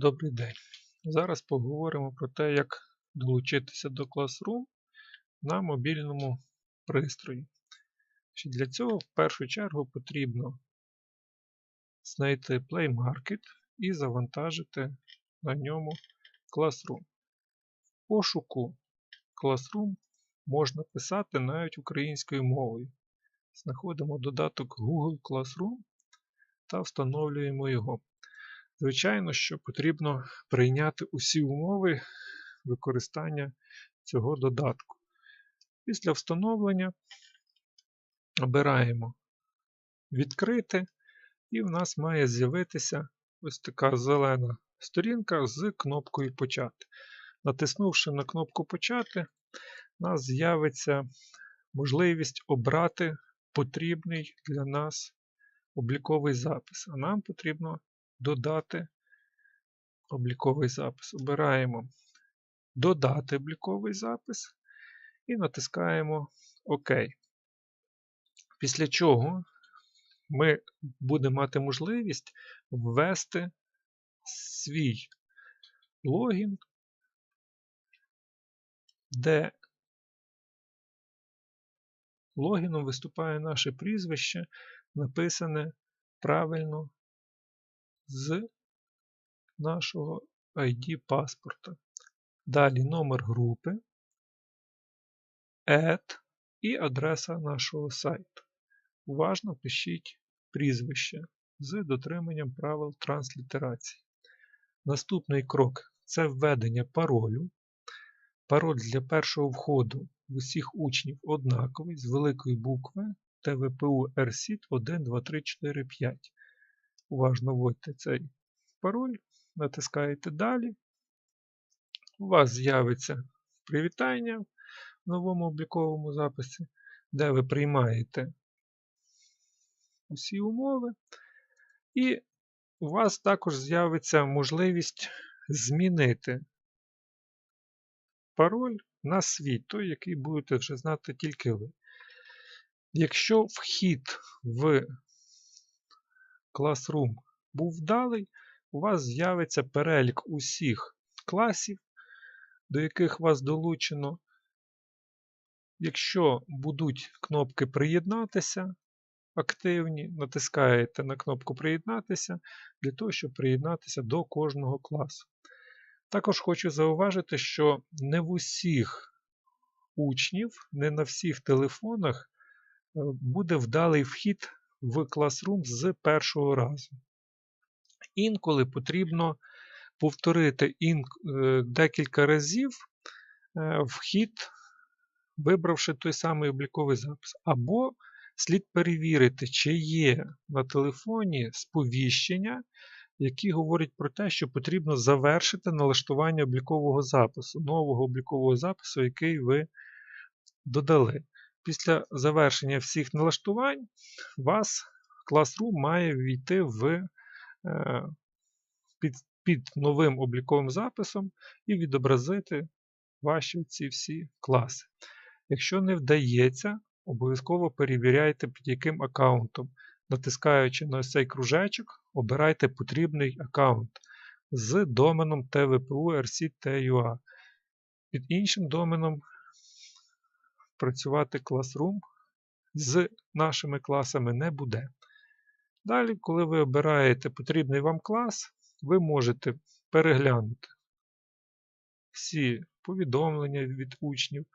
Добрий день. Зараз поговоримо про те, як долучитися до Classroom на мобільному пристрої. Для цього в першу чергу потрібно знайти Play Market і завантажити на ньому Classroom. В пошуку Classroom можна писати навіть українською мовою. Знаходимо додаток Google Classroom та встановлюємо його. Звичайно, що потрібно прийняти усі умови використання цього додатку. Після встановлення обираємо відкрити, і в нас має з'явитися ось така зелена сторінка з кнопкою Почати. Натиснувши на кнопку Почати, у нас з'явиться можливість обрати потрібний для нас обліковий запис. А нам потрібно додати обліковий запис. Обираємо Додати обліковий запис і натискаємо ОК. Після чого ми будемо мати можливість ввести свій логін, де логіном виступає наше прізвище, написане правильно з нашого ID паспорта. Далі номер групи, add і адреса нашого сайту. Уважно пишіть прізвище з дотриманням правил транслітерації. Наступний крок це введення паролю. Пароль для першого входу в усіх учнів однаковий з великої букви ТВПУ RSIT 1, 2, 3, 4, 5. Уважно вводьте цей пароль, натискаєте Далі. У вас з'явиться привітання в новому обліковому записі, де ви приймаєте усі умови. І у вас також з'явиться можливість змінити пароль на свій, той, який будете вже знати тільки ви. Якщо вхід в Classroom був вдалий, у вас з'явиться перелік усіх класів, до яких вас долучено. Якщо будуть кнопки Приєднатися активні, натискаєте на кнопку Приєднатися для того, щоб приєднатися до кожного класу. Також хочу зауважити, що не в усіх учнів, не на всіх телефонах е, буде вдалий вхід в Classroom з першого разу. Інколи потрібно повторити е, декілька разів е, вхід, вибравши той самий обліковий запис. Або слід перевірити, чи є на телефоні сповіщення, які говорять про те, що потрібно завершити налаштування облікового запису, нового облікового запису, який ви додали. Після завершення всіх налаштувань вас Classroom має ввійти в е, під, під новим обліковим записом і відобразити ваші ці всі класи. Якщо не вдається, обов'язково перевіряйте, під яким аккаунтом. Натискаючи на цей кружечок, обирайте потрібний аккаунт з доменом tvpu rc.tua. Під іншим доменом працювати Classroom з нашими класами не буде. Далі, коли ви обираєте потрібний вам клас, ви можете переглянути всі повідомлення від учнів,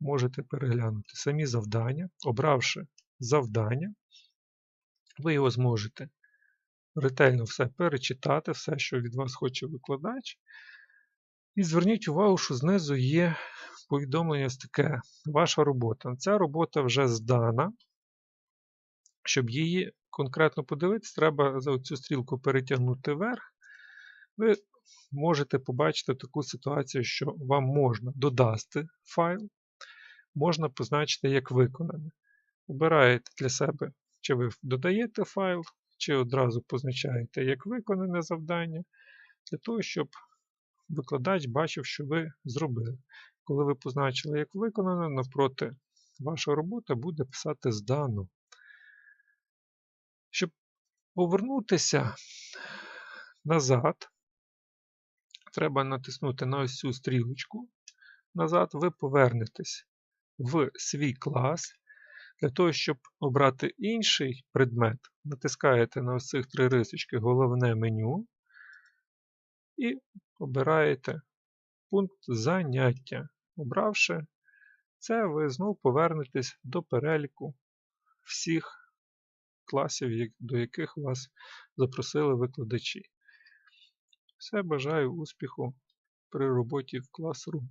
можете переглянути самі завдання. Обравши завдання, ви його зможете ретельно все перечитати, все, що від вас хоче викладач. І зверніть увагу, що знизу є повідомлення ось таке: ваша робота. Ця робота вже здана. Щоб її конкретно подивитися, треба за цю стрілку перетягнути вверх. Ви можете побачити таку ситуацію, що вам можна додати файл, можна позначити як виконане. Обираєте для себе, чи ви додаєте файл, чи одразу позначаєте як виконане завдання, для того, щоб викладач бачив, що ви зробили. Коли ви позначили як виконане, навпроти ваша робота буде писати здано. Щоб повернутися назад. Треба натиснути на ось цю стрілочку. Назад ви повернетесь в свій клас. Для того, щоб обрати інший предмет, натискаєте на ось цих три рисочки головне меню і обираєте пункт заняття. Обравши це, ви знову повернетесь до переліку всіх класів, до яких вас запросили викладачі. Все, бажаю успіху при роботі в Classroom.